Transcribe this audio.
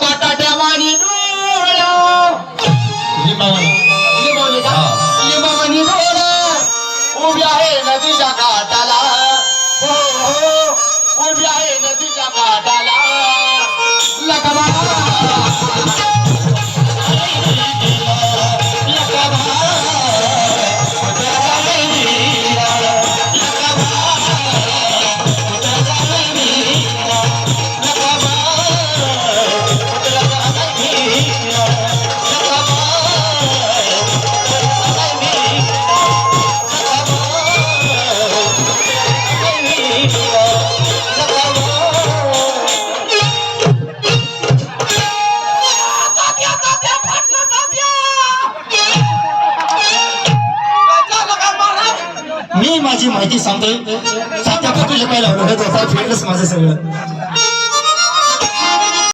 बटाट्या वाणी डोळ माझी माहिती सांगतोय. सध्या तुझ्या काय लावलं हे दोघं फेडलंच माझं सगळं.